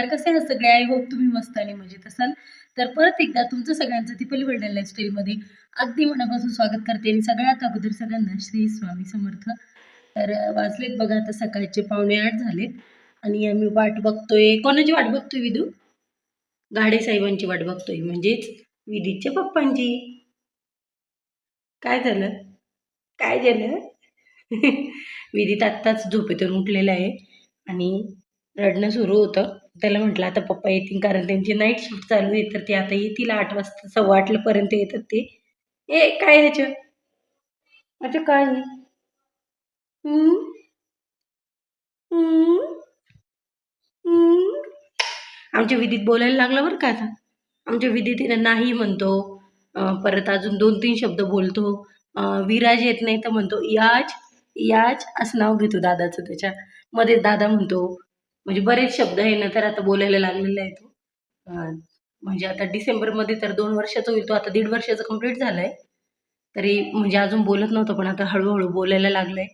नमस्कार कसे आहात सगळे आय होप तुम्ही मस्त आणि मजेत असाल. तर परत एकदा तुमचं सगळ्यांचं टिपली वर्ल्ड लाईफस्टाईलमध्ये अगदी मनापासून स्वागत करते आणि सगळ्यात अगोदर सगळ्यांना श्री स्वामी समर्थ. तर वाचलेत बघा आता सकाळचे पावणे आठ झालेत. आणि आम्ही वाट बघतोय. कोणाची वाट बघतोय विदू? गाडे साहेबांची वाट बघतोय. म्हणजेच विधीच्या पप्पांची. काय झालं? काय झालं? विधीत आत्ताच झोपेतून उठलेला आहे. आणि रडणं सुरू होतं. त्याला म्हटलं आता पप्पा येतील कारण त्यांची नाईट शिफ्ट चालू आहे तर ते आता येतील आठ वाजता सव्वा आठलापर्यंत येतात ते. ए काय ह्याच्या अच्छा काय हम्म? आमच्या विधीत बोलायला लागला बरं का आता. आमच्या विधीत नाही म्हणतो. परत अजून दोन तीन शब्द बोलतो. विराज येत नाही तर म्हणतो याज याज असं नाव घेतो दादाचं त्याच्या. मध्ये दादा म्हणतो म्हणजे बरेच शब्द आहे ना तर आता बोलायला लागलेला आहे तो. म्हणजे आता डिसेंबरमध्ये तर दोन वर्षाचा होईल तो आता दीड वर्षाचा कंप्लीट झालंय. तरी म्हणजे अजून बोलत नव्हतं पण आता हळूहळू बोलायला लागलंय.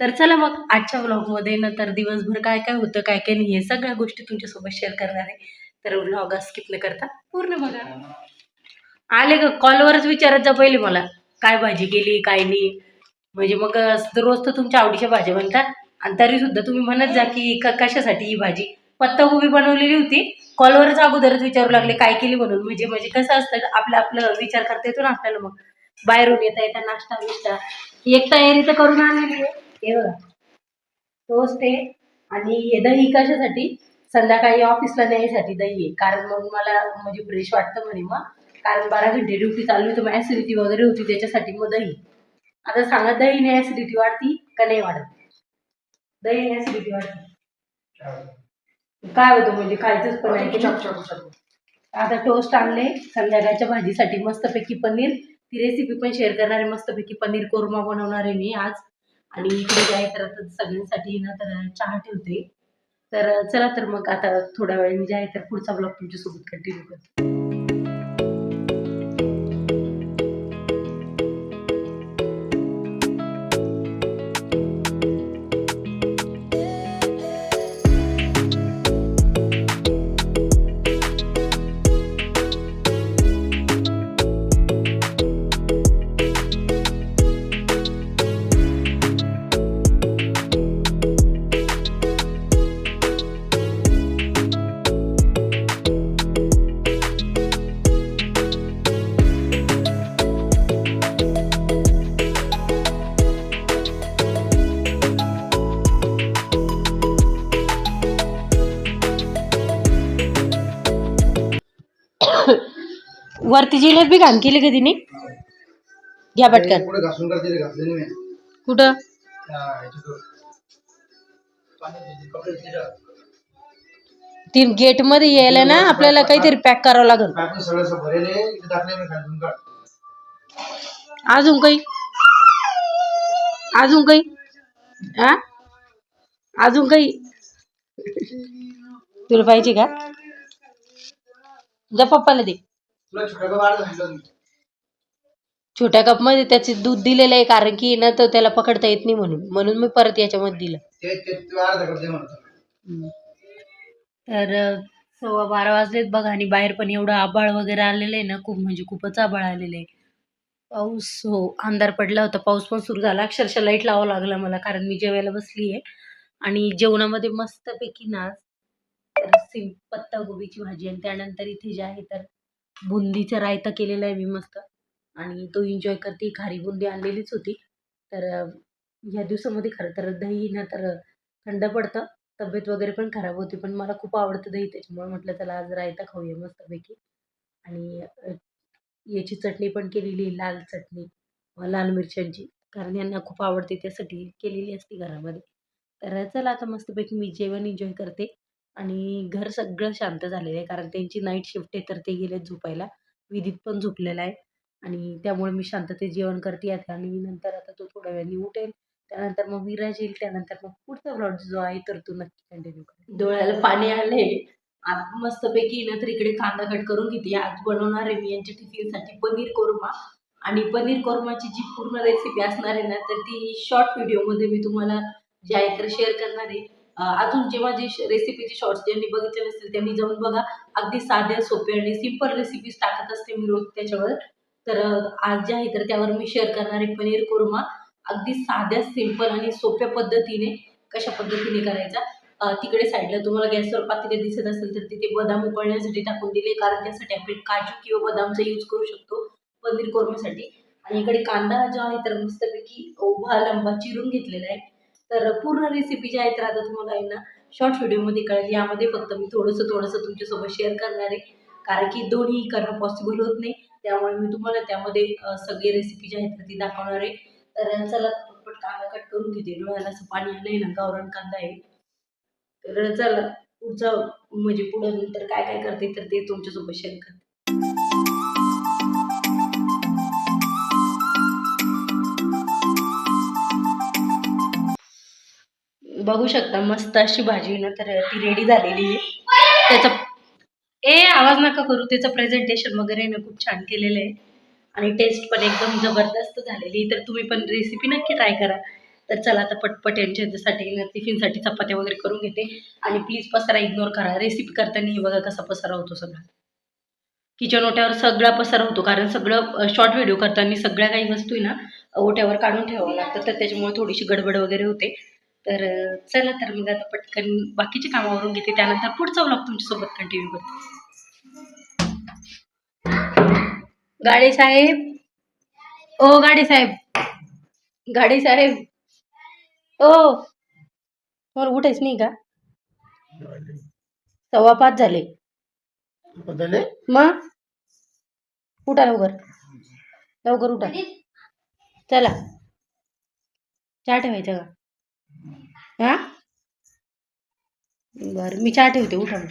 तर चला मग आजच्या व्लॉगमध्ये ना तर दिवसभर काय काय होतं काय काय नाही हे सगळ्या गोष्टी तुमच्यासोबत शेअर करणार आहे. तर व्लॉग स्किप न करता पूर्ण बघा. आले का? कॉलवरच विचारत जा पहिले मला. काय भाजी केली काय नाही. म्हणजे मग रोज तर तुमच्या आवडीच्या भाज्या बनतात. आणि तरी सुद्धा तुम्ही म्हणत जा की क- कशासाठी ही भाजी? पत्ताकोबी बनवलेली होती. कॉलवरच अगोदरच विचारू लागले काय केली म्हणून? म्हणजे म्हणजे कसं असतं आपलं आपलं विचार करता येतो ना आपल्याला मग. बाहेरून येता येता नाश्ता बिष्टा. एक तयारी तर करून आणलेली आहे. हे बघा. तोच ते. आणि हे दही कशासाठी? संध्याकाळी ऑफिसला न्यायसाठी दही आहे. कारण मग मला म्हणजे फ्रेश वाटतं म्हणे मग. कारण बारा घंटे ड्युटी चालू होती मग ॲसिडिटी वगैरे होती त्याच्यासाठी मग दही. आता सांगा दहीने ॲसिडिटी वाढती का नाही वाढत? दहीने ॲसिडिटी वाढते काय होतं म्हणजे खायचंच पण नाही. की आता टोस्ट आणले संध्याकाळच्या भाजीसाठी मस्तपैकी पनीर. ती रेसिपी पण शेअर करणार आहे. मस्तपैकी पनीर कोरमा बनवणार आहे मी आज. आणि इकडे काय तर आता सगळ्यांसाठी ना तर चहा ठेवते. तर चला तर मग आता थोड्या वेळ मी जे आहे तर पुढचा ब्लॉग तुमच्यासोबत कंटिन्यू करते. वरती जिलेबी घाण केली का तिने? घ्या पटकन. पुढे घासून घातलेले घातले नाही मी. कुठं. पाणी कपडे तिथं. ती गेटमध्ये यायला ना आपल्याला काहीतरी पॅक करावं लागल. पाईप ने सगळं असं भरेले इथे टाकले मी खालून काढ अजून काही? अजून काही? हा अजून काही? तुला पाहिजे का? जा पप्पाला दे. तुला छोट्या वाढ कपमध्ये त्याचे दूध दिलेलं आहे कारण की ना तर त्याला पकडता येत नाही म्हणून. म्हणून मी परत याच्यामध्ये दिलं. ते ते तुला अर्धा करते म्हणतो तर अ, सव्वा बारा वाजलेत बघा आणि बाहेर पण एवढं आभाळ वगैरे आलेलं आहे ना खूप म्हणजे खूपच आभाळ आलेलं आहे. पाऊस हो अंधार पडला होता. पाऊस पण सुरू झाला. अक्षरशः लाइट लावावं लागलं मला कारण मी जेवायला बसली आहे. आणि जेवणामध्ये मस्तपैकी ना तर सिम पत्ता गोबीची भाजी आणि त्यानंतर इथे जे आहे तर बुंदीचा रायता केलेला आहे मी मस्त. आणि तो एन्जॉय करते. खारी बुंदी आणलेलीच होती. तर ह्या दिवसामध्ये खरं तर दही ना तर थंड पडतं. तब्येत वगैरे पण खराब होती. पण मला खूप आवडतं दही. त्याच्यामुळे म्हटलं चला आज रायता खाऊया मस्तपैकी. आणि याची चटणी पण केलेली लाल चटणी. लाल मिरच्यांची. कारण यांना खूप आवडते. त्यासाठी केलेली असते घरामध्ये. तर चला आता मस्तपैकी मी जेवण एन्जॉय करते. आणि घर सगळं शांत झालेलं आहे. कारण त्यांची नाईट शिफ्ट आहे तर ते गेले झोपायला. विधीत पण झोपलेला आहे. आणि त्यामुळे मी शांततेत जेवण करते. आता आणि नंतर आता तो थोड्या वेळाने उठेल. त्यानंतर मग विराज येईल. त्यानंतर मग पुढचा ब्लॉग जो आहे तर तो नक्की कंटिन्यू कर डोळ्याला पाणी आले आज मस्तपैकी ना तर इकडे कांदा कट करून घेते. आज बनवणार आहे मी यांच्या टिफिनसाठी पनीर कोरमा. आणि पनीर कोरमाची जी पूर्ण रेसिपी असणार आहे ना तर ती शॉर्ट व्हिडिओमध्ये मी तुम्हाला जे आहे तर शेअर करणार आहे. अजून अजून जे रेसिपीचे शॉर्ट्स ज्यांनी बघितले नसतील त्यांनी जाऊन बघा. अगदी साध्या सोप्या आणि सिंपल रेसिपीज टाकत असते मी रोज त्याच्यावर. तर आज जे आहे तर त्यावर मी शेअर करणार आहे पनीर कोरमा. अगदी साध्या सिंपल आणि सोप्या पद्धतीने कशा पद्धतीने करायचा. तिकडे साईडला तुम्हाला गॅसवर पातेले दिसत असेल तर तिथे बदाम उकळण्यासाठी टाकून दिले. कारण त्यासाठी आपण काजू किंवा बदामचा यूज करू शकतो पनीर कोरम्यासाठी आणि इकडे कांदा जो आहे तर मस्तपैकी उभा लंबा चिरून घेतलेला आहे. तर पूर्ण रेसिपी जी आहे तर आता तुम्हाला आहे ना शॉर्ट व्हिडिओमध्ये कळेल. यामध्ये फक्त मी थोडंसं थोडंसं तुमच्यासोबत शेअर करणार आहे. कारण की दोन्ही करणं पॉसिबल होत नाही. त्यामुळे मी तुम्हाला त्यामध्ये सगळी रेसिपी जी आहे तर ती दाखवणार आहे. तर चला पटपट कांदा कट करून घेते. डोळ्याला असं पाणी आलंय ना गावरण कांदा आहे. तर चला पुढचं म्हणजे पुढं नंतर काय काय करते तर ते तुमच्यासोबत शेअर करते. बघू शकता मस्त अशी भाजी ना तर ती रेडी झालेली आहे. त्याचं ए आवाज नका करू त्याचं प्रेझेंटेशन वगैरे ना खूप छान केलेलं आहे. आणि टेस्ट पण एकदम जबरदस्त झालेली तर तुम्ही पण रेसिपी नक्की ट्राय करा. तर चला आता पटपट यांच्यासाठी ना टिफिनसाठी चपात्या वगैरे करून घेते. आणि प्लीज पसारा इग्नोर करा. रेसिपी करताना हे बघा कसा पसारा होतो सगळा. किचन ओट्यावर सगळा पसारा होतो. कारण सगळं शॉर्ट व्हिडिओ करताना सगळ्या काही वस्तू आहे ना ओट्यावर काढून ठेवावं लागतं. तर त्याच्यामुळे थोडीशी गडबड वगैरे होते. तर चला तर मग आता पटकन बाकीचे कामावरून घेते. त्यानंतर पुढचा व्लॉग तुमच्यासोबत कंटिन्यू करते. गाडे साहेब. ओ गाडे साहेब. गाडे साहेब. ओ. मला उठायच नाही का? सव्वा पाच झाले? मग? उठा लवकर. लवकर उठा. चला. चहा ठेवायचा का? हा? बरं मी चहा ठेवते उठा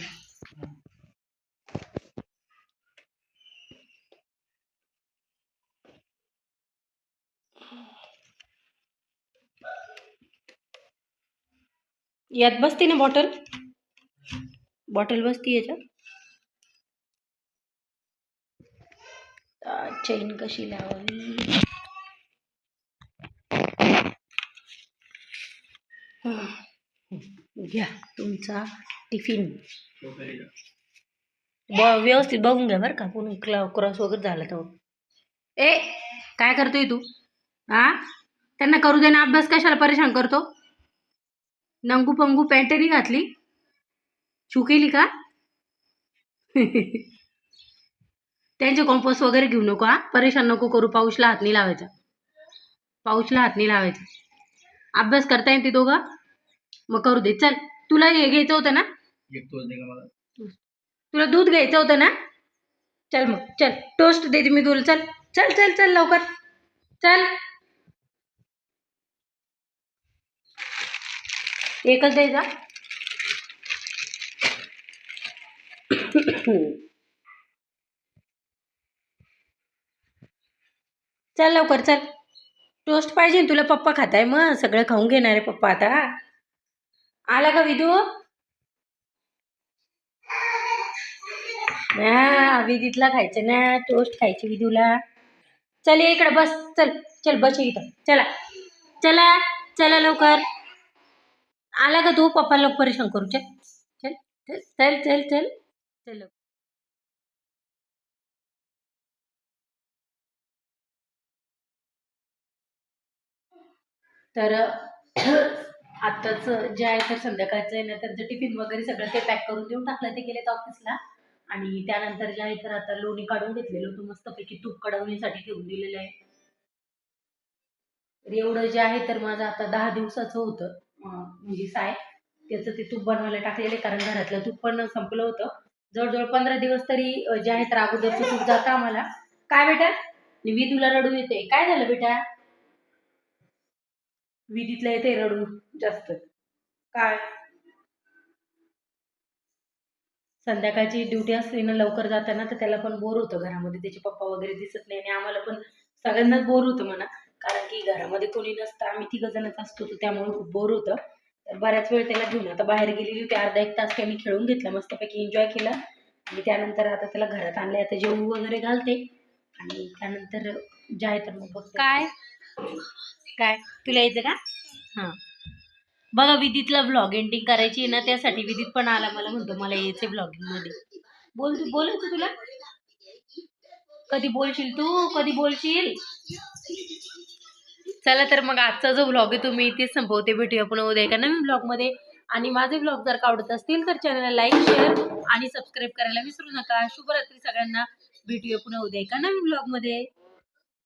यात बसते ना बॉटल? बॉटल बसती याच्यात? चेन कशी लावावी? घ्या तुमचा टिफिन. ब व्यवस्थित बघून घ्या बरं का कोणी क्ला क्रॉस वगैरे झाला तर. ए काय करतोय तू? हा त्यांना करू दे ना अभ्यास कशाला परेशान करतो? नंगू पंगू पॅन्टरी घातली? चुकेली का? त्यांचे कॉम्पोस्ट वगैरे घेऊ नको हा परेशान नको करू पाऊसला हात नाही लावायचा. पाऊसला हात नाही लावायचा. अभ्यास करता येईल ते दोघं? मग करू दे. चल तुला हे घ्यायचं होतं ना? तुला दूध घ्यायचं होतं ना? चल मग चल. टोस्ट देते मी तुला. चल चल चल चल लवकर. चल. एकच द्यायचा. चल लवकर चल. टोस्ट पाहिजे तुला पप्पा खाताय मग. सगळं खाऊन घेणार आहे पप्पा आता. आला का विदू? ना विधीतला खायचं ना. टोस्ट खायची विधूला चल इकडे बस. चल चल बस इथं. चला. चला चला लवकर. आला का तू? पप्पा लवकर परेशान करू चल चल चल चल चल चल तर आत्ताच जे आहे तर संध्याकाळचं आहे ना त्यांचं टिफिन वगैरे सगळं ते पॅक करून देऊन टाकलं ते गेलेत ऑफिसला. आणि त्यानंतर जे आहे तर आता लोणी काढून घेतलेलं होतं मस्तपैकी तूप कडवण्यासाठी ठेवून दिलेलं आहे. एवढं जे आहे तर माझं आता दहा दिवसाचं होतं म्हणजे साय. त्याचं ते तूप बनवायला टाकलेलं आहे कारण घरातलं तूप पण संपलं होतं. जवळजवळ पंधरा दिवस तरी जे आहे तर अगोदरचं तूप जातं आम्हाला. काय बेटा? विधूला रडू येते. काय झालं बेटा? विधीतलं येते रडू जास्त. काय? संध्याकाळची ड्युटी असली ना लवकर जाताना तर त्याला पण बोर होतं घरामध्ये. त्याचे पप्पा वगैरे दिसत नाही आणि आम्हाला पण सगळ्यांनाच बोर होतं म्हणा. कारण की घरामध्ये कोणी नसतं आम्ही तिघ जणच असतो तर त्यामुळे खूप बोर होतं. तर बऱ्याच वेळ त्याला घेऊन आता बाहेर गेलेली होती. अर्धा एक तास त्यांनी खेळून घेतला मस्तपैकी एन्जॉय केला. आणि त्यानंतर आता त्याला घरात आणले आता जेवू वगैरे घालते. आणि त्यानंतर जे आहे तर मग काय? काय? तुला यायचं का? हां. बघा विदितला ब्लॉग एंडिंग करायची आहे ना त्यासाठी विदित पण आला मला म्हणतो मला यायचे ब्लॉगिंगमध्ये. बोल तू बोलायचं तुला. कधी बोलशील तू? कधी बोलशील? चला तर मग आजचा जो ब्लॉग आहे तुम्ही इथेच संपवते. भेटूया पुन्हा उद्या एका नवीन ब्लॉगमध्ये. आणि माझे ब्लॉग जर का आवडत असतील तर चॅनलला लाईक शेअर आणि सबस्क्राईब करायला विसरू नका. शुभरात्री सगळ्यांना. भेटूया पुन्हा उद्या एका नवीन ब्लॉगमध्ये.